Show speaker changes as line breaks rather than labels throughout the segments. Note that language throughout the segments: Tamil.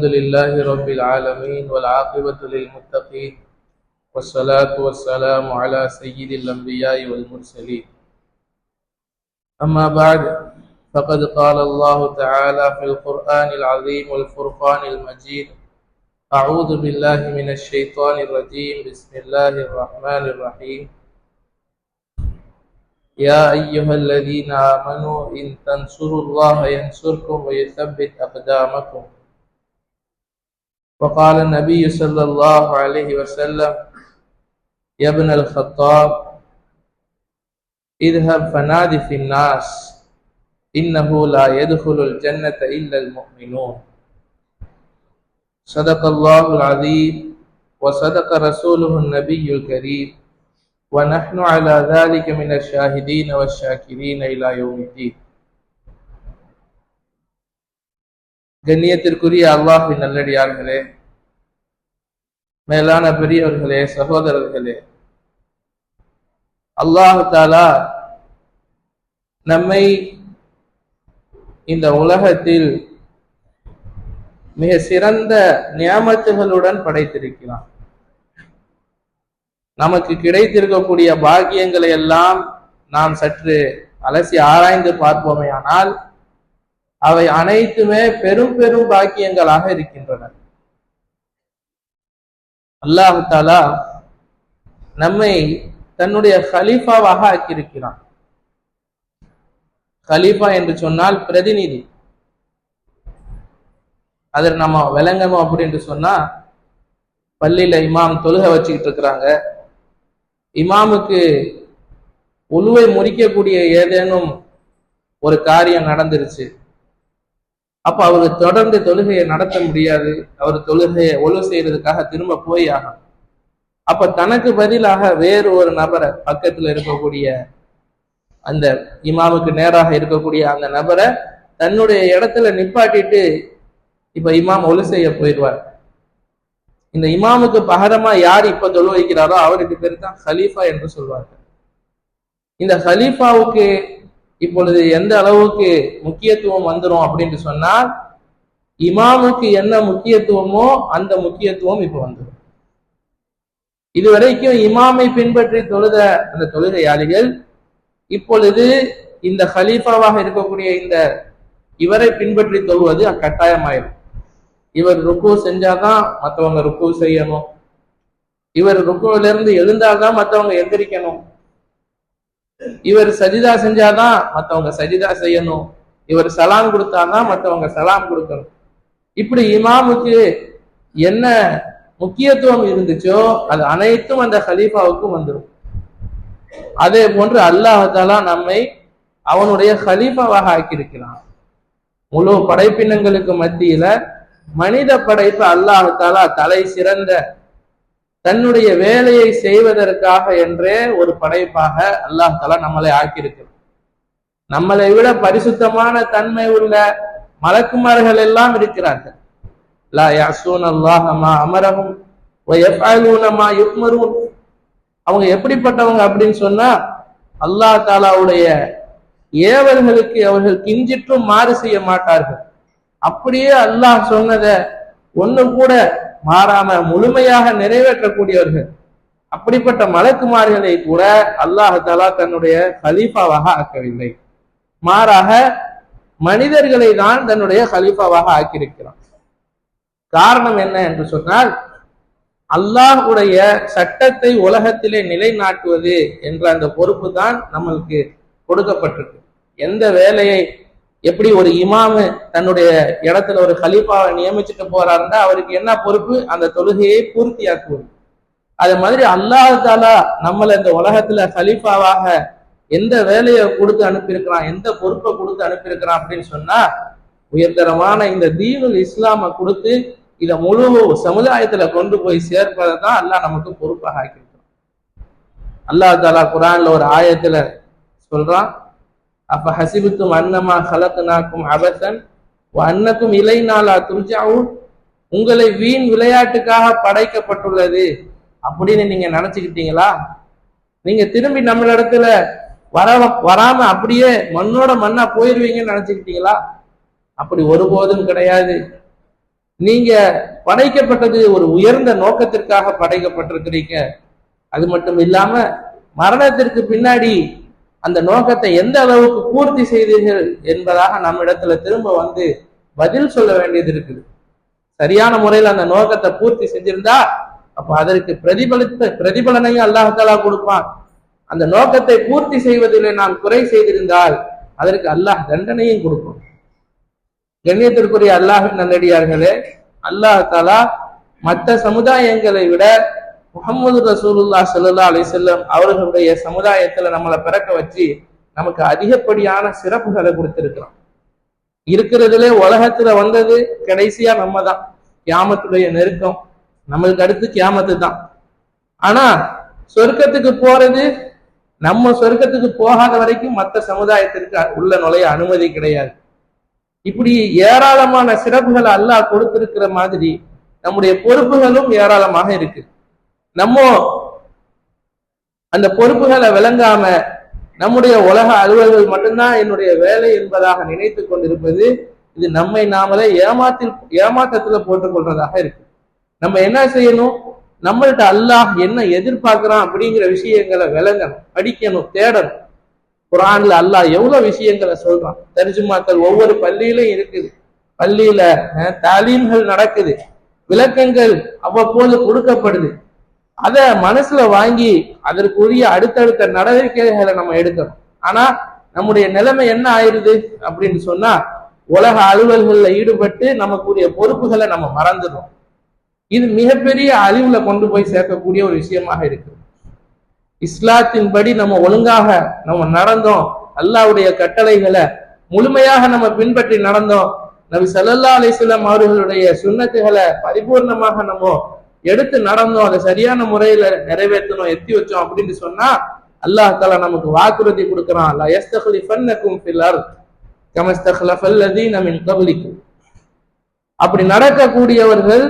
الحمد لله رب العالمين والعاقبة للمتقين والصلاة والسلام على سيد الأنبياء والمرسلين. أما بعد فقد قال الله تعالى في القرآن العظيم والفرقان المجيد أعوذ بالله من الشيطان الرجيم بسم الله الرحمن الرحيم. يا أيها الذين آمنوا إن تنصروا الله ينصركم ويثبت أقدامكم. وقال النبي صلى الله عليه وسلم يا ابن الخطاب اذهب فنادي في الناس إنه لا يدخل الجنة إلا المؤمنون. صدق الله العظيم وصدق رسوله النبي الكريم ونحن على ذلك من الشاهدين والشاكرين إلى يوم الدين. கண்ணியத்திற்குரிய அல்லாஹின் நல்லடியார்களே மேலான பெரியவர்களே சகோதரர்களே அல்லாஹு தாலா நம்மை இந்த உலகத்தில் மிக சிறந்த நியமத்துகளுடன் படைத்திருக்கிறான். நமக்கு கிடைத்திருக்கக்கூடிய பாக்கியங்களை எல்லாம் நாம் சற்று அலசி ஆராய்ந்து பார்ப்போமே ஆனால் அவை அனைத்துமே பெரும் பெரும் பாக்கியங்களாக இருக்கின்றன. அல்லாஹு தாலா நம்மை தன்னுடைய ஹலீஃபாவாக ஆக்கியிருக்கிறான். ஹலீஃபா என்று சொன்னால் பிரதிநிதி. அதில் நம்ம விளங்கணும் அப்படின்னு சொன்னா பள்ளியில இமாம் தொழுக வச்சுக்கிட்டு இருக்கிறாங்க. இமாமுக்கு உழுவை முறிக்கக்கூடிய ஏதேனும் ஒரு காரியம் நடந்துருச்சு. அப்ப அவர் தொடர்ந்து தொழுகையை நடத்த முடியாது. அவர் தொழுகையை ஒழு செய்யறதுக்காக திரும்ப போய் ஆகணும். அப்ப தனக்கு பதிலாக வேறு ஒரு நபரை பக்கத்துல இருக்கக்கூடிய அந்த இமாமுக்கு நேராக இருக்கக்கூடிய அந்த நபரை தன்னுடைய இடத்துல நிப்பாட்டிட்டு இப்ப இமாம் ஒழு செய்ய போயிடுவார். இந்த இமாமுக்கு பகரமா யார் இப்ப தொழு வைக்கிறாரோ அவருக்கு பேர் தான் ஹலீஃபா என்று சொல்வார்கள். இந்த ஹலீஃபாவுக்கு இப்பொழுது எந்த அளவுக்கு முக்கியத்துவம் வந்துடும் அப்படின்னு சொன்னால் இமாமுக்கு என்ன முக்கியத்துவமோ அந்த முக்கியத்துவம் இப்ப வந்துடும் இதுவரைக்கும் இமாமை பின்பற்றி தொழுத அந்த தொழுகையாளிகள் இப்பொழுது இந்த ஹலீஃபாவாக இருக்கக்கூடிய இந்த இவரை பின்பற்றி தொழுவது கட்டாயமாயிடும் இவர் ருக்கு செஞ்சாதான் மற்றவங்க ருக்கு செய்யணும். இவர் ருக்குவிலிருந்து எழுந்தாதான் மற்றவங்க எந்திரிக்கணும். இவர் சஜிதா செஞ்சாதான் மற்றவங்க சஜிதா செய்யணும். இவர் சலாம் கொடுத்தாதான் மற்றவங்க சலாம் கொடுக்கணும். இப்படி இமாமுக்கு என்ன முக்கியத்துவம் இருந்துச்சோ அது அனைத்தும் அந்த ஹலீஃபாவுக்கும் வந்துடும் அதே போன்று அல்லாஹாலா நம்மை அவனுடைய ஹலீஃபாவாக ஆக்கியிருக்கிறான். முழு படைப்பினங்களுக்கு மத்தியில மனித படைப்பு அல்லாஹாலா தலை சிறந்த தன்னுடைய வேலையை செய்வதற்காக என்றே ஒரு படைப்பாக அல்லாஹ் தலா நம்மளை ஆக்கியிருக்கு நம்மளை விட பரிசுத்தமான தன்மை உள்ள மலக்குமார்கள் எல்லாம் இருக்கிறார்கள். லா யாசூன் அல்லாஹமா அமரகும் யுக்மரும் அவங்க எப்படிப்பட்டவங்க அப்படின்னு சொன்னா அல்லாஹ் தாலாவுடைய ஏவல்களுக்கு அவர்கள் கிஞ்சிற்றும் மாறு செய்ய மாட்டார்கள். அப்படியே அல்லாஹ் சொன்னதை ஒண்ணு கூட மாறாம முழுமையாக நிறைவேற்றக்கூடியவர்கள். அப்படிப்பட்ட மலக்குமார்களை கூட அல்லாஹாலா தன்னுடைய ஹலீஃபாவாக ஆக்கவில்லை. மாறாக மனிதர்களை தான் தன்னுடைய ஹலீஃபாவாக ஆக்கியிருக்கிறான். காரணம் என்ன என்று சொன்னால் அல்லாஹுடைய சட்டத்தை உலகத்திலே நிலைநாட்டுவது என்ற அந்த பொறுப்பு தான் நம்மளுக்கு கொடுக்கப்பட்டிருக்கு. எந்த வேலையை எப்படி ஒரு இமாமு தன்னுடைய இடத்துல ஒரு ஹலீஃபாவை நியமிச்சுட்டு போறாருன்னா அவருக்கு என்ன பொறுப்பு? அந்த தொழுகையை பூர்த்தியாக்குவது. அது மாதிரி அல்லாஹ் தாலா நம்மள இந்த உலகத்துல ஹலீஃபாவாக எந்த வேலையை கொடுத்து அனுப்பியிருக்கிறான் எந்த பொறுப்பை கொடுத்து அனுப்பியிருக்கிறான் அப்படின்னு சொன்னா உயர்தரமான இந்த தீனுல் இஸ்லாமை கொடுத்து இதை முழு சமுதாயத்துல கொண்டு போய் சேர்ப்பதை தான் அல்லாஹ் நமக்கு பொறுப்பாக ஆக்கியிருக்கிறான். அல்லாஹ் தாலா குரான்ல ஒரு ஆயத்துல சொல்றான் அப்ப ஹசிபுத்தும் அன்னமா ஹலத்துனாக்கும் அபசன் அன்னக்கும் இலைநாளா துர்ஜாவும் உங்களை வீண் விளையாட்டுக்காக படைக்கப்பட்டுள்ளது. அப்படின்னு நீங்க நினைச்சுக்கிட்டீங்களா? நீங்க திரும்பி நம்மளிடத்துல வர வராம அப்படியே மண்ணோட மண்ணா போயிருவீங்கன்னு நினைச்சுக்கிட்டீங்களா? அப்படி ஒருபோதும் கிடையாது. நீங்க படைக்கப்பட்டது ஒரு உயர்ந்த நோக்கத்திற்காக படைக்கப்பட்டிருக்கிறீங்க. அது மட்டும் இல்லாம மரணத்திற்கு பின்னாடி அந்த நோக்கத்தை எந்த அளவுக்கு பூர்த்தி செய்தீர்கள் என்பதாக நம்மிடத்துல திரும்ப வந்து பதில் சொல்ல வேண்டியது இருக்குது. சரியான முறையில் அந்த நோக்கத்தை பூர்த்தி செஞ்சிருந்தா அப்ப அதற்கு பிரதிபலித்த பிரதிபலனையும் அல்லாஹாலா கொடுப்பான். அந்த நோக்கத்தை பூர்த்தி செய்வதில் நாம் குறை செய்திருந்தால் அதற்கு அல்லாஹ் தண்டனையும் கொடுக்கும் கண்ணியத்திற்குரிய அல்லாஹின் நல்லடியார்களே அல்லாஹாலா மற்ற சமுதாயங்களை விட முகமது ரசூலுல்லா சல்லா அலிசல்லம் அவர்களுடைய சமுதாயத்துல நம்மளை பிறக்க வச்சு நமக்கு அதிகப்படியான சிறப்புகளை கொடுத்திருக்கிறோம் இருக்கிறதுல உலகத்துல வந்தது கடைசியா நம்ம தான் கியாமத்துடைய நெருக்கம் நம்மளுக்கு அடுத்து கியாமத்து தான். ஆனா சொர்க்கத்துக்கு போறது நம்ம சொர்க்கத்துக்கு போகாத வரைக்கும் மற்ற சமுதாயத்திற்கு உள்ள நுழைய அனுமதி கிடையாது. இப்படி ஏராளமான சிறப்புகளை அல்லாஹ் கொடுத்திருக்கிற மாதிரி நம்முடைய பொறுப்புகளும் ஏராளமாக இருக்கு. நம்ம அந்த பொறுப்புகளை விளங்காம நம்முடைய உலக அலுவல்கள் மட்டும்தான் என்னுடைய வேலை என்பதாக நினைத்து கொண்டிருப்பது இது நம்மை நாமளே ஏமாத்தில் ஏமாற்றத்துல போட்டுக்கொள்றதாக இருக்கு. நம்ம என்ன செய்யணும்? நம்மள்ட்ட அல்லாஹ் என்ன எதிர்பார்க்கிறான் அப்படிங்கிற விஷயங்களை விளங்கணும் படிக்கணும் தேடணும். குரான்ல அல்லாஹ் எவ்வளவு விஷயங்களை சொல்றான்? தரிஜுமாக்கள் ஒவ்வொரு பள்ளியிலும் இருக்குது. பள்ளியில தாலீம்கள் நடக்குது. விளக்கங்கள் அவ்வப்போது கொடுக்கப்படுது. அத மனசுல வாங்கி அதற்குரிய அடுத்தடுத்த நடவடிக்கைகளை நம்ம எடுக்கணும். ஆனா நம்முடைய நிலைமை என்ன ஆயிருது அப்படின்னு சொன்னா உலக அலுவல்கள்ல ஈடுபட்டு நமக்குரிய பொறுப்புகளை நம்ம மறந்துடும் இது மிகப்பெரிய அழிவுல கொண்டு போய் சேர்க்கக்கூடிய ஒரு விஷயமாக இருக்கு இஸ்லாத்தின்படி நம்ம ஒழுங்காக நம்ம நடந்தோம். அல்லாவுடைய கட்டளைகளை முழுமையாக நம்ம பின்பற்றி நடந்தோம். நபி சல்லா அலிஸ்லாம் அவர்களுடைய சுண்ணத்துகளை பரிபூர்ணமாக நம்ம எடுத்து நடந்தோம் அதை சரியான முறையில நிறைவேற்றணும் எத்தி வச்சோம் அப்படின்னு சொன்னா அல்லாஹ் தாலா நமக்கு வாக்குறுதி கொடுக்கிறான். அல்லா எஸ்தகுலிஃபன்னக்கும் ஃபில் அர்த் கபலிக்கும் அப்படி நடக்கக்கூடியவர்கள்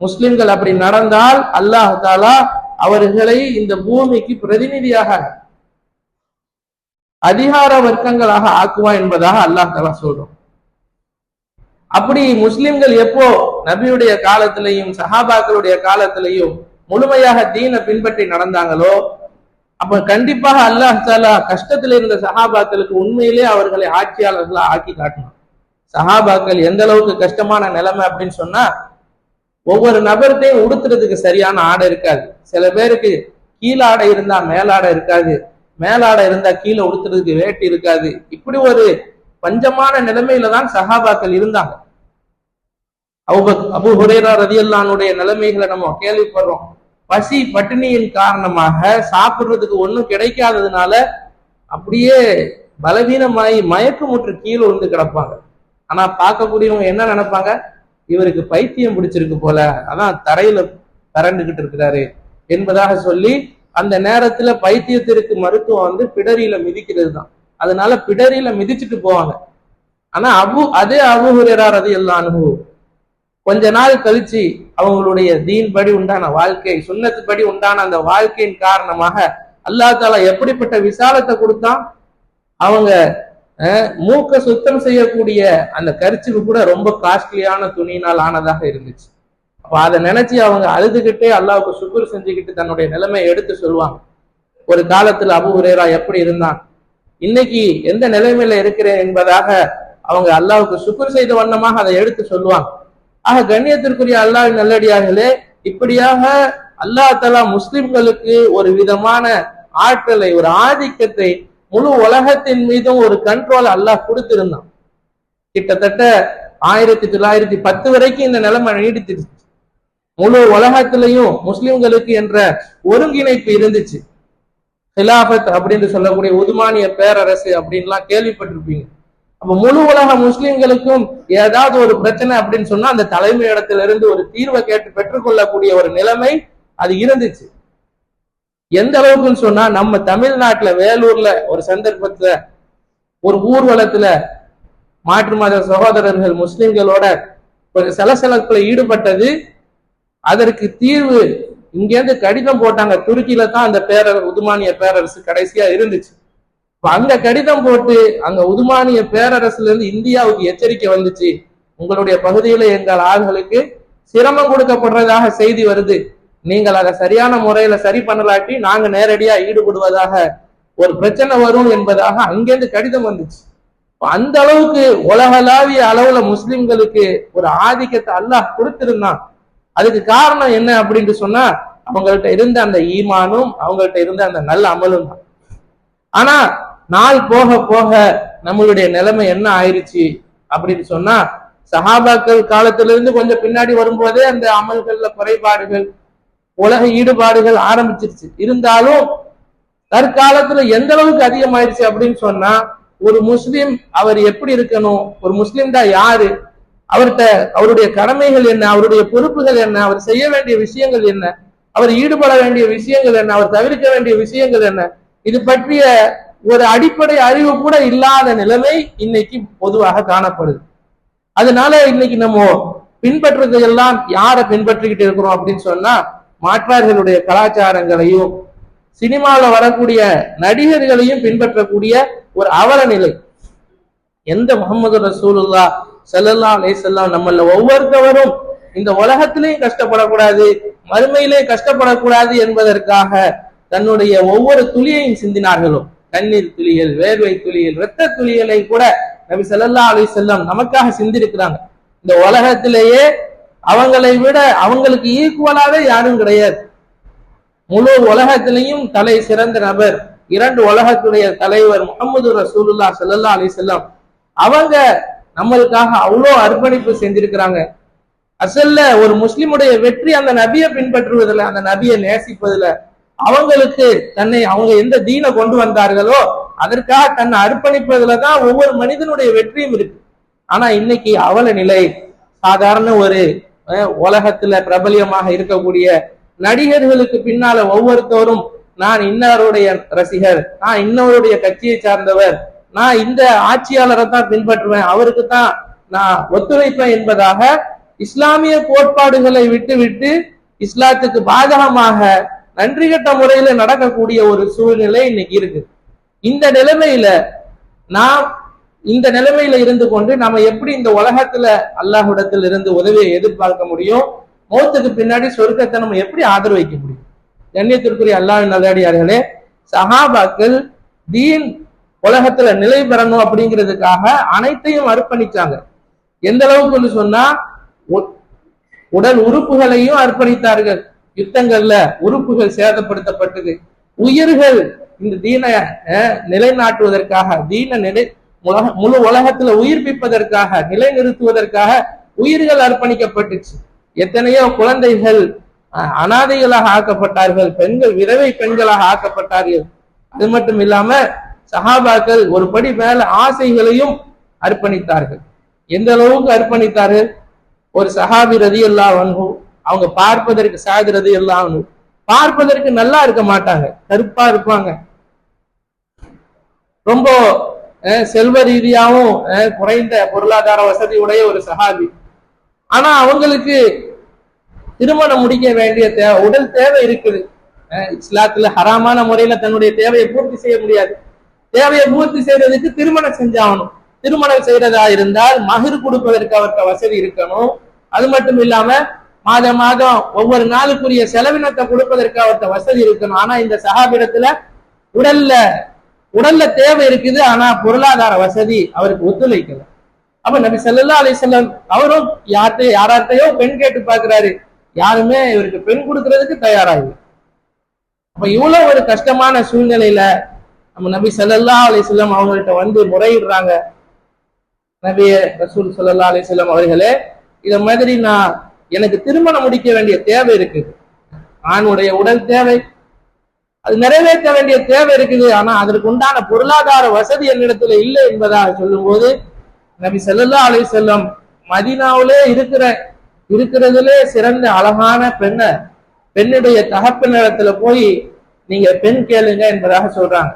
முஸ்லிம்கள் அப்படி நடந்தால் அல்லாஹ் தாலா அவர்களை இந்த பூமிக்கு பிரதிநிதியாக அதிகார வர்க்கங்களாக ஆக்குவான் என்பதாக அல்லாஹ் தாலா சொல்றோம். அப்படி முஸ்லிம்கள் எப்போ நபியுடைய காலத்திலையும் சஹாபாக்களுடைய காலத்திலையும் முழுமையாக தீனை பின்பற்றி நடந்தாங்களோ அப்ப கண்டிப்பாக அல்லாஹ் தாலா கஷ்டத்தில் இருந்த சஹாபாக்களுக்கு உண்மையிலே அவர்களை ஆட்சியாளர்களா ஆக்கி காட்டணும். சஹாபாக்கள் எந்த அளவுக்கு கஷ்டமான நிலைமை அப்படின்னு சொன்னா ஒவ்வொரு நபர்கிட்டையும் உடுத்துறதுக்கு சரியான ஆடை இருக்காது. சில பேருக்கு கீழாடை இருந்தா மேலாடை இருக்காது. மேலாடை இருந்தா கீழே உடுத்துறதுக்கு வேட்டி இருக்காது. இப்படி ஒரு பஞ்சமான நிலைமையில தான் சஹாபாக்கள் இருந்தாங்க. அபு ஹுரேரா ரதியல்லானுடைய நிலைமைகளை நம்ம கேள்விப்படுறோம். பசி பட்டினியின் காரணமாக சாப்பிடுறதுக்கு ஒண்ணும் கிடைக்காததுனால அப்படியே பலவீனமாயி மயக்கமுற்று கீழே விழுந்து கிடப்பாங்க. ஆனா பார்க்கக்கூடியவங்க என்ன நினைப்பாங்க? இவருக்கு பைத்தியம் பிடிச்சிருக்கு போல. அதான் தரையில பரண்டுகிட்டு இருக்கிறாரு என்பதாக சொல்லி அந்த நேரத்துல பைத்தியத்திற்கு மருத்துவம் வந்து பிடரியில மிதிக்கிறது தான் அதனால பிடரியில மிதிச்சுட்டு போவாங்க. ஆனா அபு அதே அபு ஹுரேரார் அது எல்லாம் அனுபவம் கொஞ்ச நாள் கழிச்சு அவங்களுடைய தீன் படி உண்டான வாழ்க்கை சுண்ணத்து படி உண்டான அந்த வாழ்க்கையின் காரணமாக அல்லா தாலா எப்படிப்பட்ட விசாலத்தை கொடுத்தான்? அவங்க மூக்க சுத்தம் செய்யக்கூடிய அந்த கரிச்சுக்கு கூட ரொம்ப காஸ்ட்லியான துணியினால் ஆனதாக இருந்துச்சு. அப்ப அதை நினைச்சு அவங்க அழுதுகிட்டே அல்லாவுக்கு சுக்குர் செஞ்சுக்கிட்டு தன்னுடைய நிலைமையை எடுத்து சொல்லுவாங்க. ஒரு காலத்துல அபு உரேரா எப்படி இருந்தான்? இன்னைக்கு எந்த நிலைமையில இருக்கிறேன் என்பதாக அவங்க அல்லாவுக்கு சுக்குர் செய்த வண்ணமாக அதை எடுத்து சொல்லுவாங்க. ஆக கண்ணியத்திற்குரிய அல்லாஹ் நல்லடியார்களே இப்படியாக அல்லா தலா முஸ்லிம்களுக்கு ஒரு விதமான ஆற்றலை ஒரு ஆதிக்கத்தை முழு உலகத்தின் மீதும் ஒரு கண்ட்ரோல் அல்லாஹ் கொடுத்திருந்தான். கிட்டத்தட்ட ஆயிரத்தி தொள்ளாயிரத்தி பத்து வரைக்கும் இந்த நிலைமை நீடித்திருச்சு முழு உலகத்திலையும் முஸ்லிம்களுக்கு என்ற ஒருங்கிணைப்பு இருந்துச்சு. ஹிலாபத் அப்படின்னு சொல்லக்கூடிய உதுமானிய பேரரசு அப்படின்லாம் கேள்விப்பட்டிருப்பீங்க. அப்ப முழு உலக முஸ்லிம்களுக்கும் ஏதாவது ஒரு பிரச்சனை அப்படின்னு சொன்னா அந்த தலைமை இடத்துல இருந்து ஒரு தீர்வை கேட்டு பெற்றுக்கொள்ளக்கூடிய ஒரு நிலைமை அது இருந்துச்சு. எந்த அளவுக்குன்னு சொன்னா நம்ம தமிழ்நாட்டுல வேலூர்ல ஒரு சந்தர்ப்பத்துல ஒரு ஊர்வலத்துல மாற்று மத சகோதரர்கள் முஸ்லிம்களோட ஒரு சலசலப்புல ஈடுபட்டது. அதற்கு தீர்வு இங்கேருந்து கடிதம் போட்டாங்க. துருக்கியில தான் அந்த பேரர் உதுமானிய பேரரசு கடைசியா இருந்துச்சு. அங்க கடிதம் போட்டு அங்க உதுமானிய பேரரசுல இருந்து இந்தியாவுக்கு எச்சரிக்கை வந்துச்சு. உங்களுடைய பகுதியில எங்கள் ஆள்களுக்கு சிரமம் கொடுக்கப்படுறதாக செய்தி வருது. நீங்கள் அதை சரியான முறையில சரி பண்ணலாட்டி நாங்க நேரடியா ஈடுபடுவதாக ஒரு பிரச்சனை வரும் என்பதாக அங்கேருந்து கடிதம் வந்துச்சு. அந்த அளவுக்கு உலகளாவிய அளவுல முஸ்லிம்களுக்கு ஒரு ஆதிக்கத்தை அல்லாஹ் கொடுத்திருந்தான். அதுக்கு காரணம் என்ன அப்படின்னு சொன்னா அவங்கள்ட்ட இருந்த அந்த ஈமானும் அவங்கள்ட்ட இருந்த அந்த நல்ல அமலும் தான். ஆனா நாள் போக போக நம்மளுடைய நிலைமை என்ன ஆயிருச்சு அப்படின்னு சொன்னா சஹாபாக்கள் காலத்திலிருந்து கொஞ்சம் பின்னாடி வரும்போதே அந்த அமல்கள்ல குறைபாடுகள் உலக ஈடுபாடுகள் ஆரம்பிச்சிருச்சு. இருந்தாலும் தற்காலத்துல எந்த அளவுக்கு அதிகமாயிருச்சு அப்படின்னு சொன்னா ஒரு முஸ்லிம் அவர் எப்படி இருக்கணும் ஒரு முஸ்லிம் தான் யாரு அவர்கிட்ட அவருடைய கடமைகள் என்ன அவருடைய பொறுப்புகள் என்ன அவர் செய்ய வேண்டிய விஷயங்கள் என்ன அவர் ஈடுபட வேண்டிய விஷயங்கள் என்ன அவர் தவிர்க்க வேண்டிய விஷயங்கள் என்ன இது பற்றிய ஒரு அடிப்படை அறிவு கூட இல்லாத நிலைமை இன்னைக்கு பொதுவாக காணப்படுது. அதனால இன்னைக்கு நம்ம பின்பற்றுறது எல்லாம் யாரை பின்பற்றிக்கிட்டு இருக்கிறோம் அப்படின்னு சொன்னா மாற்றார்களுடைய கலாச்சாரங்களையும் சினிமாவில் வரக்கூடிய நடிகர்களையும் பின்பற்றக்கூடிய ஒரு அவல நிலை எந்த முகமது ரசூலுல்லா சல்லல்லா அலைசல்லாம் நம்மள ஒவ்வொருத்தவரும் இந்த உலகத்திலையும் கஷ்டப்படக்கூடாது மறுமையிலேயே கஷ்டப்படக்கூடாது என்பதற்காக தன்னுடைய ஒவ்வொரு துளியையும் சிந்தினார்களோ? கண்ணீர் துளிகள் வேர்வை துளிகள் இரத்த துளிகளை கூட நபி செல்லல்லா அலி செல்லம் நமக்காக சிந்திருக்கிறாங்க. இந்த உலகத்திலேயே அவங்களை விட அவங்களுக்கு ஈக்குவலாவே யாரும் கிடையாது. முழு உலகத்திலையும் தலை சிறந்த நபர் இரண்டு உலகத்துடைய தலைவர் முகமது ரசூலுல்லா செல்லல்லா அலி செல்லம் அவங்க நம்மளுக்காக அவ்வளோ அர்ப்பணிப்பு செஞ்சிருக்கிறாங்க. அசல்ல ஒரு முஸ்லிமுடைய வெற்றி அந்த நபியை பின்பற்றுவதில் அந்த நபியை நேசிப்பதில் அவங்களுக்கு தன்னை அவங்க எந்த தீனை கொண்டு வந்தார்களோ அதற்காக தன்னை அர்ப்பணிப்பதுல தான் ஒவ்வொரு மனிதனுடைய வெற்றியும் இருக்கு. ஆனா இன்னைக்கு அவல நிலை சாதாரண ஒரு உலகத்துல பிரபலியமாக இருக்கக்கூடிய நடிகர்களுக்கு பின்னால ஒவ்வொருத்தரும் நான் இன்னருடைய ரசிகர் நான் இன்னவருடைய கட்சியை சார்ந்தவர் நான் இந்த ஆட்சியாளரை தான் பின்பற்றுவேன் அவருக்கு தான் நான் ஒத்துழைப்பேன் என்பதாக இஸ்லாமிய கோட்பாடுகளை விட்டு விட்டு இஸ்லாத்துக்கு பாதகமாக நன்றி கட்ட முறையில நடக்கக்கூடிய ஒரு சூழ்நிலை இன்னைக்கு இருக்கு. இந்த நிலைமையில நாம் இந்த நிலைமையில இருந்து கொண்டு நம்ம எப்படி இந்த உலகத்துல அல்லாஹுடத்தில் இருந்து உதவியை எதிர்பார்க்க முடியும்? மௌத்துக்கு பின்னாடி சொர்க்கத்தை நம்ம எப்படி ஆதரவு வைக்க முடியும்? கண்ணியத்திற்குரிய அல்லாஹ் நல்லடியார்களே சஹாபாக்கள் தீன் உலகத்துல நிலை பெறணும் அப்படிங்கிறதுக்காக அனைத்தையும் அர்ப்பணிச்சாங்க. எந்த அளவுக்கு சொன்னா உடல் உறுப்புகளையும் அர்ப்பணித்தார்கள். யுத்தங்கள்ல உறுப்புகள் சேதப்படுத்தப்பட்டது. உயிர்கள் இந்த தீன நிலைநாட்டுவதற்காக தீன நிலை முழு உலகத்துல உயிர்ப்பிப்பதற்காக நிலைநிறுத்துவதற்காக உயிர்கள் அர்ப்பணிக்கப்பட்டுச்சு. எத்தனையோ குழந்தைகள் அனாதைகளாக ஆக்கப்பட்டார்கள் பெண்கள் விதவை பெண்களாக ஆக்கப்பட்டார்கள். அது மட்டும் இல்லாம சஹாபாக்கள் ஒரு படி மேல ஆசைகளையும் அர்ப்பணித்தார்கள். எந்த அளவுக்கு அர்ப்பணித்தார்கள்? ஒரு சஹாபி ரதி அல்லா அவங்க பார்ப்பதற்கு சாகிறது எல்லாம் பார்ப்பதற்கு நல்லா இருக்க மாட்டாங்க. கருப்பா இருப்பாங்க. ரொம்ப செல்வ ரீதியாகவும் குறைந்த பொருளாதார வசதி உடைய ஒரு சஹாபி. ஆனா அவங்களுக்கு திருமணம் முடிக்க வேண்டிய தேவை உடல் தேவை இருக்குது. இஸ்லாத்துல ஹராமான முறையில தன்னுடைய தேவையை பூர்த்தி செய்ய முடியாது. தேவையை பூர்த்தி செய்யறதுக்கு திருமணம் செஞ்சாகணும். திருமணம் செய்யறதா இருந்தால் மகிர் கொடுப்பதற்கு அவர்கிட்ட வசதி இருக்கணும். அது மட்டும் இல்லாம மாதம் மாதம் ஒவ்வொரு நாளுக்குரிய செலவினத்தை கொடுப்பதற்கு அவர்கிட்ட வசதி இருக்கணும். ஆனா இந்த சகாபிடத்துல உடல்ல உடல்ல தேவை இருக்குது ஆனா பொருளாதார வசதி அவருக்கு ஒத்துழைக்கல. அப்ப நபி செல்லல்லா அலி செல்லம் அவரும் யார்கிட்ட யார்கிட்டயோ பெண் கேட்டு பாக்குறாரு யாருமே இவருக்கு பெண் கொடுக்கறதுக்கு தயாராகல அப்ப இவ்வளவு ஒரு கஷ்டமான சூழ்நிலையில நம்ம நபி செல்லல்லா அலி செல்லம் அவங்கள்ட்ட வந்து முறையிடுறாங்க. நபி ரசூல் சல்லா அலி செல்லம் அவர்களே இத மாதிரி நான் எனக்கு திருமணம் முடிக்க வேண்டிய தேவை இருக்குது. ஆணுடைய உடல் தேவை. அது நிறைவேற்ற வேண்டிய தேவை இருக்குது. ஆனா அதற்கு உண்டான பொருளாதார வசதி என்னிடத்துல இல்லை என்பதாக சொல்லும் போது நபி செல்லல்லா அலை செல்லம் மதினாவிலே இருக்கிற இருக்கிறதுலே சிறந்த அழகான பெண்ணை பெண்ணுடைய தகப்பினிடத்துல போய் நீங்க பெண் கேளுங்க என்பதாக சொல்றாங்க.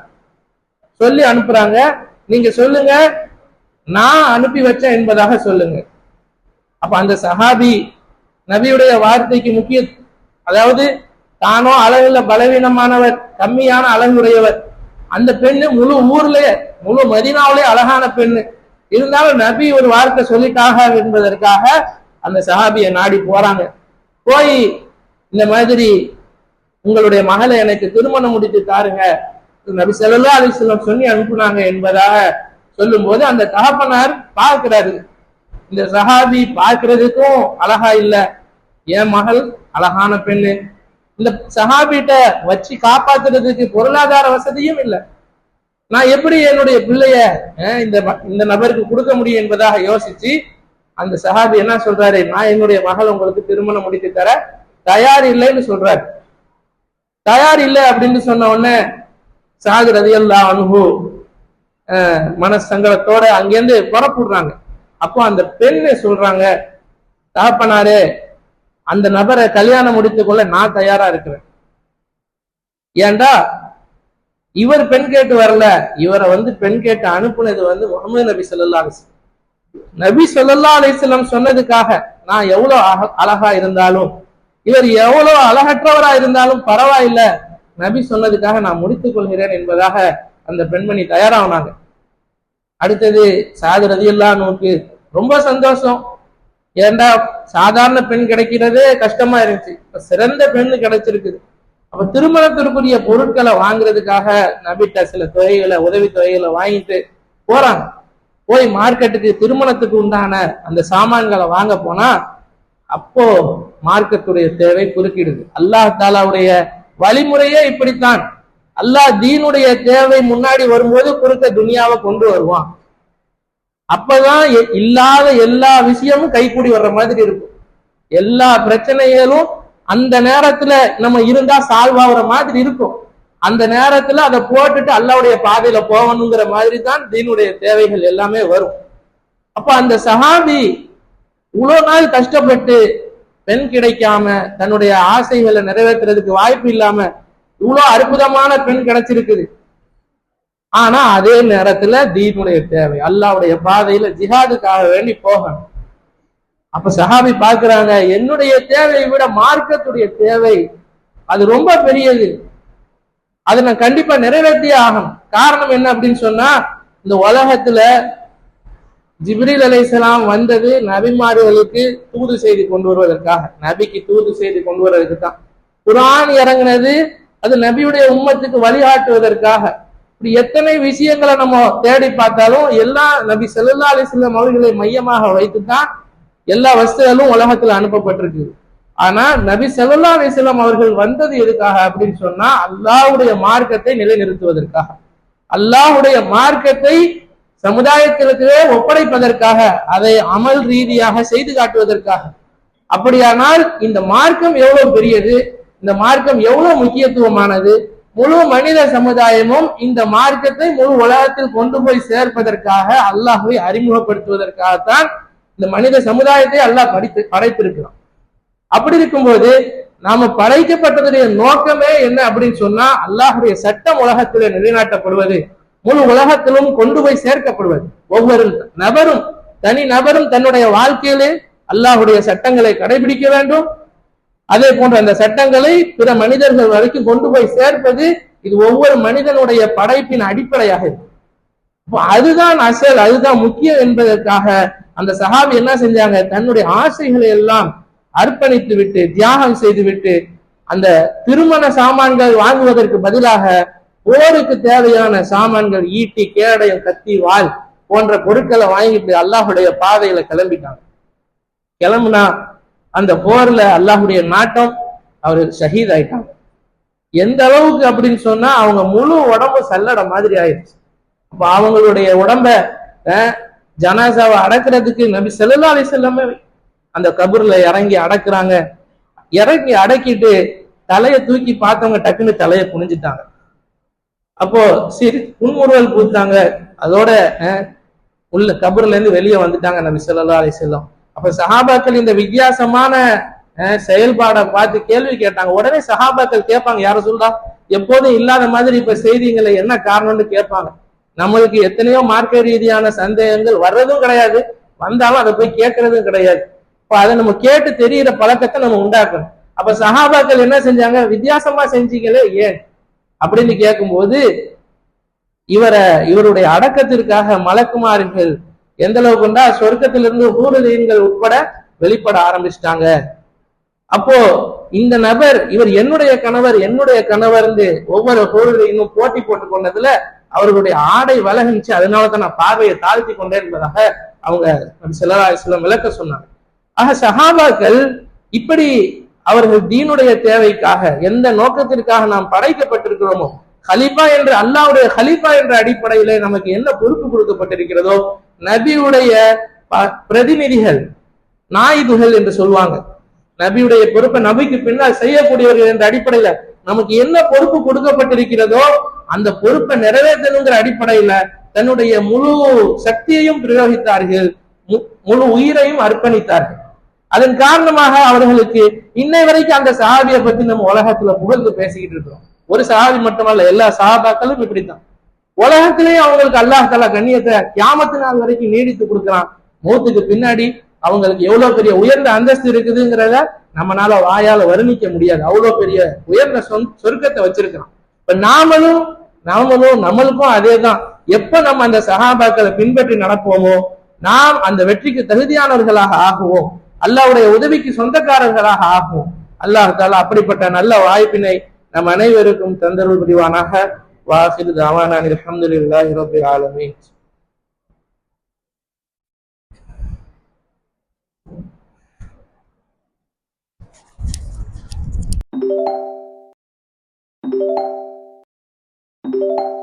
சொல்லி அனுப்புறாங்க. நீங்க சொல்லுங்க. நான் அனுப்பி வச்சேன் என்பதாக சொல்லுங்க. அப்ப அந்த சஹாபி நபியுடைய வார்த்தைக்கு முக்கிய அதாவது தானோ அழகுல பலவீனமானவர் கம்மியான அழகுடையவர். அந்த பெண்ணு முழு ஊர்லயே முழு மதினாவிலே அழகான பெண்ணு. இருந்தாலும் நபி ஒரு வார்த்தை சொல்லிட்டாக என்பதற்காக அந்த சஹாபியை நாடி போறாங்க. போய் இந்த மாதிரி உங்களுடைய மகளை எனக்கு திருமணம் முடித்து தாருங்க. நபி செல்லா அலைஹி சொல்லி அனுப்புனாங்க என்பதாக சொல்லும் போது அந்த தகப்பனார் பார்க்கிறாரு. இந்த சஹாபி பார்க்கறதுக்கும் அழகா இல்ல. என் மகள் அழகான பெண்ணு. இந்த சஹாபிட்ட வச்சு காப்பாத்துறதுக்கு பொருளாதார வசதியும் இல்லை. நான் எப்படி என்னுடைய பிள்ளைய இந்த இந்த நபருக்கு கொடுக்க முடியும் என்பதாக யோசிச்சு அந்த சஹாபி என்ன சொல்றாரு? நான் என்னுடைய மகள் உங்களுக்கு திருமணம் முடித்து தர தயார் இல்லைன்னு சொல்றாரு. தயார் இல்லை அப்படின்னு சொன்ன உடனே சாது ரதியல்லா அனுகு மனசங்கடத்தோட அங்கேருந்து புறப்படுறாங்க. அப்போ அந்த பெண்ணை சொல்றாங்க தகப்பனாரே அந்த நபரை கல்யாணம் முடித்துக் கொள்ள நான் தயாரா இருக்கிறேன். ஏன்டா இவர் பெண் கேட்டு வரல. இவரை வந்து பெண் கேட்டு அனுப்புனது வந்து முகமது நபி ஸல்லல்லாஹு அலைஹி நபி சொல்லல்லா அலைஹி சொன்னதுக்காக நான் எவ்வளவு அழகா இருந்தாலும் இவர் எவ்வளவு அழகற்றவரா இருந்தாலும் பரவாயில்ல. நபி சொன்னதுக்காக நான் முடித்துக் கொள்கிறேன் என்பதாக அந்த பெண்மணி தயாராகினாங்க அடுத்தது சாது ரதியுல்லானுக்கு ரொம்ப சந்தோஷம். ஏன்டா சாதாரண பெண் கிடைக்கிறதே கஷ்டமா இருந்துச்சு. இப்ப சிறந்த பெண் கிடைச்சிருக்குது அப்ப திருமணத்திற்குரிய பொருட்களை வாங்குறதுக்காக நபிட்ட சில தொகைகளை உதவி தொகைகளை வாங்கிட்டு போறாங்க. போய் மார்க்கெட்டுக்கு திருமணத்துக்கு உண்டான அந்த சாமான்களை வாங்க போனா அப்போ மார்க்கத்துடைய தேவை குறுக்கிடுது. அல்லாஹ் தாலாவுடைய வழிமுறையே இப்படித்தான். அல்லாஹ் தீனுடைய தேவை முன்னாடி வரும்போது குறுக்க துனியாவை கொண்டு வருவான். அப்பதான் இல்லாத எல்லா விஷயமும் கைக்கூடி வர்ற மாதிரி இருக்கும். எல்லா பிரச்சனைகளும் அந்த நேரத்துல நம்ம இருந்தா சால்வ் ஆகுற மாதிரி இருக்கும். அந்த நேரத்துல அதை போட்டுட்டு அல்லாவுடைய பாதையில போகணுங்கிற மாதிரி தான் தீனுடைய தேவைகள் எல்லாமே வரும். அப்ப அந்த சஹாபி இவ்வளவு நாள் கஷ்டப்பட்டு பெண் கிடைக்காம தன்னுடைய ஆசைகளை நிறைவேற்றுறதுக்கு வாய்ப்பு இல்லாம இவ்வளவு அற்புதமான பெண் கிடைச்சிருக்குது. ஆனா அதே நேரத்துல தீனுடைய தேவை அல்லாவுடைய பாதையில ஜிஹாதுக்காக வேண்டி போகணும். அப்ப சஹாபி பாக்குறாங்க என்னுடைய தேவையை விட மார்க்கத்துடைய தேவை அது ரொம்ப பெரியது. அதை நான் கண்டிப்பா நிறைவேற்றியே ஆகணும். காரணம் என்ன அப்படின்னு சொன்னா இந்த உலகத்துல ஜிப்ரீல் அலைசலாம் வந்தது நபிமார்களுக்கு தூது செய்தி கொண்டு வருவதற்காக. நபிக்கு தூது செய்தி கொண்டு வருவதற்கு தான் குரான் இறங்குனது அது நபியுடைய உம்மத்துக்கு வழிகாட்டுவதற்காக. இப்படி எத்தனை விஷயங்களை நம்ம தேடி பார்த்தாலும் எல்லா நபி ஸல்லல்லாஹு அலைஹி அவர்களை மையமாக வைத்துதான் எல்லா வசதிகளும் உலகத்துல அனுப்பப்பட்டிருக்கு. ஆனா நபி செல்லல்லா அலிஸ்லாம் அவர்கள் வந்தது எதுக்காக அப்படின்னு சொன்னா அல்லாவுடைய மார்க்கத்தை நிலைநிறுத்துவதற்காக. அல்லாஹ்வுடைய மார்க்கத்தை சமுதாயத்திற்கு ஒப்படைப்பதற்காக அதை அமல் ரீதியாக செய்து காட்டுவதற்காக. அப்படியானால் இந்த மார்க்கம் எவ்வளவு பெரியது? இந்த மார்க்கம் எவ்வளவு முக்கியத்துவமானது? முழு மனித சமுதாயமும் இந்த மார்க்கத்தை முழு உலகத்தில் கொண்டு போய் சேர்ப்பதற்காக அல்லாஹை அறிமுகப்படுத்துவதற்காகத்தான் இந்த மனித சமுதாயத்தை அல்லாஹ் படித்து படைத்திருக்கிறான் அப்படி இருக்கும்போது நாம படைக்கப்பட்டதுடைய நோக்கமே என்ன அப்படின்னு சொன்னா அல்லாஹுடைய சட்டம் உலகத்திலே நிலைநாட்டப்படுவது முழு உலகத்திலும் கொண்டு போய் சேர்க்கப்படுவது. ஒவ்வொரு நபரும் தனி நபரும் தன்னுடைய வாழ்க்கையிலே அல்லாஹுடைய சட்டங்களை கடைபிடிக்க வேண்டும் அதே போன்ற அந்த சட்டங்களை பிற மனிதர்கள் வரைக்கும் கொண்டு போய் சேர்ப்பது இது ஒவ்வொரு மனிதனுடைய படைப்பின் அடிப்படையாக இருக்கு. அதுதான் அசல் அதுதான் முக்கியம் என்பதற்காக அந்த சஹாபி என்ன செஞ்சாங்க? தன்னுடைய ஆசைகளை எல்லாம் அர்ப்பணித்து விட்டு தியாகம் செய்து விட்டு அந்த திருமண சாமான்கள் வாங்குவதற்கு பதிலாக போருக்கு தேவையான சாமான்கள் ஈட்டி கேடயம் கத்தி வாள் போன்ற பொருட்களை வாங்கிட்டு அல்லாஹுடைய பாதையில கிளம்பிட்டாங்க. கிளம்புனா அந்த போர்ல அல்லாஹுடைய நாட்டம் அவர் ஷஹீத் ஆயிட்டாங்க. எந்த அளவுக்கு அப்படின்னு சொன்னா அவங்க முழு உடம்பு சல்லட மாதிரி ஆயிடுச்சு. அப்ப அவங்களுடைய உடம்ப ஜனாசாவை அடக்குறதுக்கு நபி செல்லா அலைஹி வஸல்லம் அந்த கபூர்ல இறங்கி அடக்குறாங்க. இறங்கி அடக்கிட்டு தலையை தூக்கி பார்த்தவங்க டக்குன்னு தலையை குனிஞ்சிட்டாங்க. அப்போ சரி புன்முறுவல் பூத்தாங்க. அதோட உள்ள கபூர்ல இருந்து வெளியே வந்துட்டாங்க நபி செல்லா அலைஹி செல்லம் அப்ப சஹாபாக்கள் இந்த வித்தியாசமான செயல்பாடை பார்த்து கேள்வி கேட்டாங்க. உடனே சஹாபாக்கள் கேட்பாங்க யார சொல்றா? எப்போதும் இல்லாத மாதிரி இப்ப செய்திகளை என்ன காரணம்னு கேட்பாங்க. நம்மளுக்கு எத்தனையோ மார்க்க ரீதியான சந்தேகங்கள் வர்றதும் கிடையாது. வந்தாலும் அதை போய் கேட்கறதும் கிடையாது. இப்போ அதை நம்ம கேட்டு தெரியிற பழக்கத்தை நம்ம உண்டாக்கணும். அப்ப சஹாபாக்கள் என்ன செஞ்சாங்க? வித்தியாசமா செஞ்சீங்களே ஏன்? அப்படின்னு கேட்கும்போது இவரை இவருடைய அடக்கத்திற்காக மலக்குமார்கள் எந்த அளவுக்குண்டா சொர்க்கத்திலிருந்து ஊரதீன்கள் உட்பட வெளிப்பட ஆரம்பிச்சிட்டாங்க. அப்போ இந்த நபர் இவர் என்னுடைய கணவர் என்னுடைய கணவர் ஒவ்வொரு இன்னும் போட்டி போட்டு கொண்டதுல அவர்களுடைய ஆடை வலகிச்சு அதனாலதான் நான் பார்வையை தாழ்த்தி கொண்டேன் என்பதாக அவங்க சிலரா சில விளக்க சொன்னாங்க. ஆக சஹாபாக்கள் இப்படி அவர்கள் தீனுடைய தேவைக்காக எந்த நோக்கத்திற்காக நாம் படைக்கப்பட்டிருக்கிறோமோ ஹலீஃபா என்று அல்லாவுடைய ஹலீஃபா என்ற அடிப்படையிலே நமக்கு என்ன பொறுப்பு கொடுக்கப்பட்டிருக்கிறதோ நபியுடைய பிரதிநிதிகள் நாயுதுகள் என்று சொல்லுவாங்க. நபியுடைய பொறுப்பை நபிக்கு பின்னால் செய்யக்கூடியவர்கள் என்ற அடிப்படையில நமக்கு என்ன பொறுப்பு கொடுக்கப்பட்டிருக்கிறதோ அந்த பொறுப்பை நிறைவேற்றணுங்கிற அடிப்படையில தன்னுடைய முழு சக்தியையும் பிரயோகித்தார்கள். முழு உயிரையும் அர்ப்பணித்தார்கள். அதன் காரணமாக அவர்களுக்கு இன்னை வரைக்கும் அந்த சஹாபியை பத்தி நம்ம உலகத்துல புகழ்ந்து பேசிக்கிட்டு இருக்கிறோம். ஒரு சஹாபி மட்டுமல்ல எல்லா சஹாபாக்களும் இப்படித்தான். உலகத்திலேயே அவங்களுக்கு அல்லாஹ் கண்ணியத்தை கியாமத்து நாள் வரைக்கும் நீடித்து கொடுக்கிறான். மூத்துக்கு பின்னாடி அவங்களுக்கு எவ்வளவு பெரிய உயர்ந்த அந்தஸ்து இருக்குதுங்கிறத நம்மளால வாயால வர்ணிக்க முடியாது. அவ்வளவு பெரிய உயர்ந்த சொர்க்கத்தை வச்சிருக்கிறான். இப்ப நாமளும் நாமளும் நம்மளுக்கும் அதே தான் எப்ப நம்ம அந்த சகாபாக்களை பின்பற்றி நடப்போமோ நாம் அந்த வெற்றிக்கு தகுதியானவர்களாக ஆகுவோம். அல்லாவுடைய உதவிக்கு சொந்தக்காரர்களாக ஆகுவோம். அல்லாஹால அப்படிப்பட்ட நல்ல வாய்ப்பினை நம் அனைவருக்கும் தந்தருள் புரிவானாக. وآخر دعوانا أن الحمد لله رب العالمين Thank you.